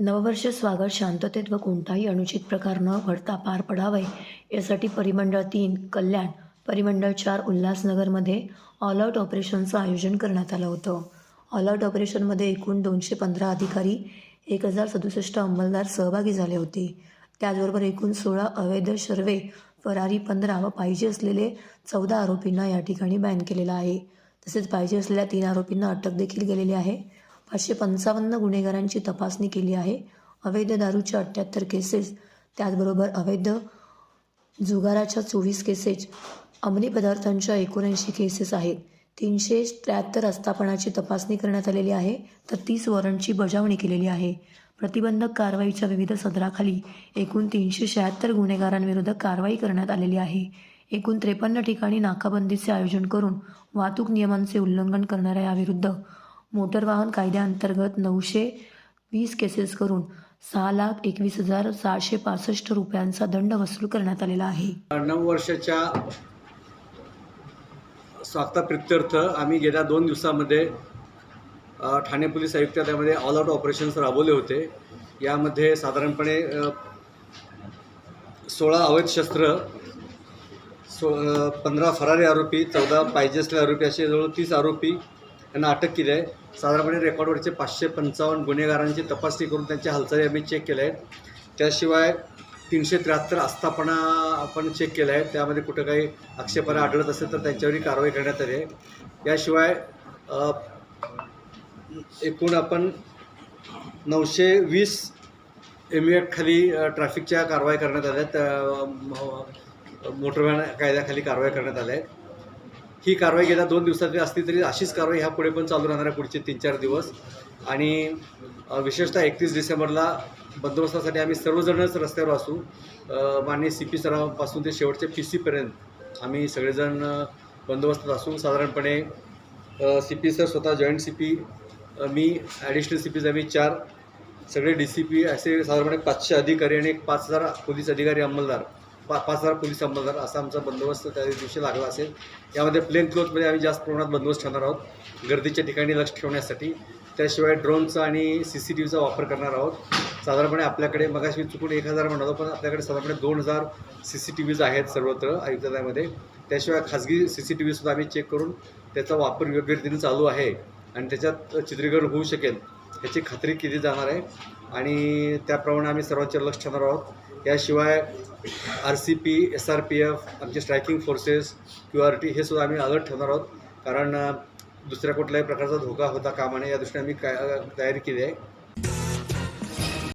नववर्ष स्वागत शांततेत व कोणताही अनुचित प्रकार न घडता पार पडावे यासाठी परिमंडळ तीन कल्याण परिमंडळ चार उल्हासनगरमध्ये ऑल आऊट ऑपरेशनचं आयोजन करण्यात आलं होतं. ऑल आऊट ऑपरेशनमध्ये एकूण दोनशे पंधरा अधिकारी एक हजार सदुसष्ट अंमलदार सहभागी झाले होते. त्याचबरोबर एकूण सोळा अवैध सर्वे फरारी पंधरा व पाहिजे असलेले चौदा आरोपींना या ठिकाणी बॅन केलेलं आहे. तसेच पाहिजे असलेल्या तीन आरोपींना अटक देखील केलेली आहे. पाचशे पंचावन्न गुन्हेगारांची तपासणी केली आहे. अवैध दारूच्या अठ्ठ्याहत्तर केसेस त्याचबरोबर अवैध जुगाराच्या चोवीस केसेस अंमली पदार्थांच्या एकोणऐंशी केसेस आहेत. तीनशे त्र्याहत्तर आस्थापनाची तपासणी करण्यात आलेली आहे तर तीस वॉरंटची बजावणी केलेली आहे. प्रतिबंधक कारवाईच्या विविध सदराखाली एकूण तीनशे शहात्तर गुन्हेगारांविरुद्ध कारवाई करण्यात आलेली आहे. एकूण त्रेपन्न ठिकाणी नाकाबंदीचे आयोजन करून वाहतूक नियमांचे उल्लंघन करणाऱ्या याविरुद्ध मोटर वाहन कायद्याअंतर्गत नऊशे वीस केसेस करून सहा लाख एकवीस हजार सहाशे पासष्ट रुपयांचा दंड वसूल करण्यात आलेला आहे. नऊ वर्षाच्या स्वागताप्रित्यर्थ आम्ही गेल्या दोन दिवसामध्ये ठाणे पोलीस आयुक्तालयामध्ये ऑल आउट ऑपरेशन्स राबवले होते. यामध्ये साधारणपणे सोळा अवैध शस्त्र सो पंधरा फरारी आरोपी चौदा पायजेसले आरोपी असे जवळ तीस आरोपी यांना अटक केली आहे. साधारणपणे रेकॉर्डवरचे पाचशे पंचावन्न गुन्हेगारांची तपासणी करून त्यांच्या हालचाली आम्ही चेक केल्या आहेत. त्याशिवाय तीनशे त्र्याहत्तर आस्थापना आपण चेक केल्या आहेत. त्यामध्ये कुठं काही आक्षेपणा आढळत असेल तर त्यांच्यावरही कारवाई करण्यात आली आहे. याशिवाय एकूण आपण नऊशे वीस एम खाली ट्रॅफिकच्या कारवाई करण्यात आल्या आहेत. मोटरवॅन कायद्याखाली कारवाई करण्यात आल्या आहेत. ही कारवाई गेल्या दोन दिवसातली असली तरी अशीच कारवाई ह्या पुढे पण चालू राहणार आहे पुढचे तीन चार दिवस. आणि विशेषतः एकतीस डिसेंबरला बंदोबस्तासाठी आम्ही सर्वजणच रस्त्यावर असू. माननीय सी पी सरावपासून ते शेवटच्या पी सीपर्यंत आम्ही सगळेजण बंदोबस्तात असू. साधारणपणे सी पी सर स्वतः जॉईंट सी पी मी ॲडिशनल सी पीज आम्ही चार सगळे डी सी पी असे साधारणपणे पाचशे अधिकारी आणि एक पाच हजार पोलीस अधिकारी अंमलदार. पा पाच हजार पोलीस अंमलदार असा आमचा बंदोबस्त त्या दिवशी लागला असेल. यामध्ये प्लेन क्लोथमध्ये आम्ही जास्त प्रमाणात बंदोबस्त ठेवणार आहोत. गर्दीच्या ठिकाणी लक्ष ठेवण्यासाठी. त्याशिवाय ड्रोनचा आणि सी सी टी व्हीचा वापर करणार आहोत. साधारणपणे आपल्याकडे मगाशी चुकून एक हजार म्हणालो पण आपल्याकडे साधारणपणे दोन हजार सी सी टी व्हीज आहेत सर्वत्र आयुक्तालयामध्ये. त्याशिवाय खाजगी सी सी टी व्हीसुद्धा आम्ही चेक करून त्याचा वापर योग्य रीतीने चालू आहे आणि त्याच्यात चित्रीकरण होऊ शकेल ह्याची खात्री केली जाणार आहे. आणि त्याप्रमाणे आम्ही सर्वांचे लक्ष ठेवणार आहोत. याशिवाय R C P S R P F आमचे striking forces Q R T हे सुद्धा आम्ही अलर्ट ठेवणार आहोत. कारण दुसऱ्या कुठल्याही प्रकारचा धोका होता कामा नये या दृष्टीने आम्ही काय तयारी केली आहे.